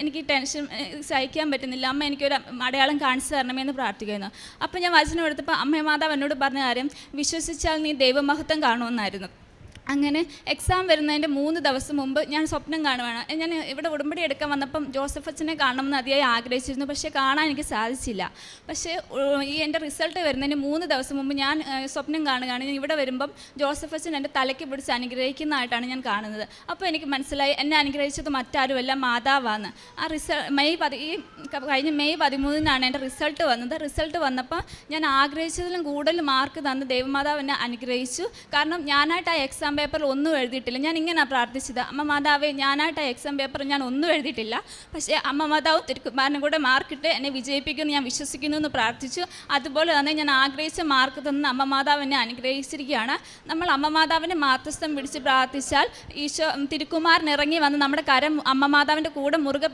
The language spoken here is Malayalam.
എനിക്ക് ടെൻഷൻ സഹിക്കാൻ പറ്റുന്നില്ല. അമ്മ എനിക്കൊരു അടയാളം കാണിച്ചു തരണമേ എന്ന് പ്രാർത്ഥിക്കുന്നു. അപ്പോൾ ഞാൻ വചനം എടുത്തപ്പോൾ അമ്മ മാതാവ് എന്നോട് പറഞ്ഞ കാര്യം വിശ്വസിച്ചാൽ നീ ദൈവമഹത്വം കാണുമെന്നായിരുന്നു. അങ്ങനെ എക്സാം വരുന്നതിന്റെ മൂന്ന് ദിവസം മുമ്പ് ഞാൻ സ്വപ്നം കാണുവാണ്. ഞാൻ ഇവിടെ ഉടമ്പടി എടുക്കാൻ വന്നപ്പം ജോസഫ് അച്ഛനെ കാണണമെന്ന് അതിയായി ആഗ്രഹിച്ചിരുന്നു. പക്ഷേ കാണാൻ എനിക്ക് സാധിച്ചില്ല. പക്ഷേ ഈ എന്റെ റിസൾട്ട് വരുന്നതിന് മൂന്ന് ദിവസം മുമ്പ് ഞാൻ സ്വപ്നം കാണുകയാണ്. ഞാൻ ഇവിടെ വരുമ്പം ജോസഫ് അച്ഛൻ എന്റെ തലയ്ക്ക് പിടിച്ച് അനുഗ്രഹിക്കുന്നതായിട്ടാണ് ഞാൻ കാണുന്നത്. അപ്പോൾ എനിക്ക് മനസ്സിലായി എന്നെ അനുഗ്രഹിച്ചത് മറ്റാരുമല്ല മാതാവാണ്. ആ റിസൾ മെയ് പതി ഈ കഴിഞ്ഞ മെയ് പതിമൂന്നിനാണ് എന്റെ റിസൾട്ട് വന്നത്. റിസൾട്ട് വന്നപ്പോൾ ഞാൻ ആഗ്രഹിച്ചതിലും കൂടുതൽ മാർക്ക് തന്ന് ദൈവമാതാവ് എന്നെ അനുഗ്രഹിച്ചു. കാരണം ഞാനായിട്ട് ആ എക്സാം പേപ്പറിൽ ഒന്നും എഴുതിയിട്ടില്ല. ഞാൻ ഇങ്ങനെയാണ് പ്രാർത്ഥിച്ചത്. അമ്മ മാതാവേ ഞാനായിട്ട് ആ എക്സാം പേപ്പർ ഞാൻ ഒന്നും എഴുതിയിട്ടില്ല. പക്ഷേ അമ്മ മാതാവ് തിരുക്കുമാരനും കൂടെ മാർക്കിട്ട് എന്നെ വിജയിപ്പിക്കുമെന്ന് ഞാൻ വിശ്വസിക്കുന്നു എന്ന് പ്രാർത്ഥിച്ചു. അതുപോലെ തന്നെ ഞാൻ ആഗ്രഹിച്ച മാർക്ക് തന്ന അമ്മ മാതാവ് എന്നെ അനുഗ്രഹിച്ചിരിക്കുകയാണ്. നമ്മൾ അമ്മ മാതാവിനെ മാതൃസ്ഥം പിടിച്ച് പ്രാർത്ഥിച്ചാൽ ഈശോ തിരുക്കുമാരൻ ഇറങ്ങി വന്ന് നമ്മുടെ കരം അമ്മ മാതാവിന്റെ കൂടെ മുറുകെ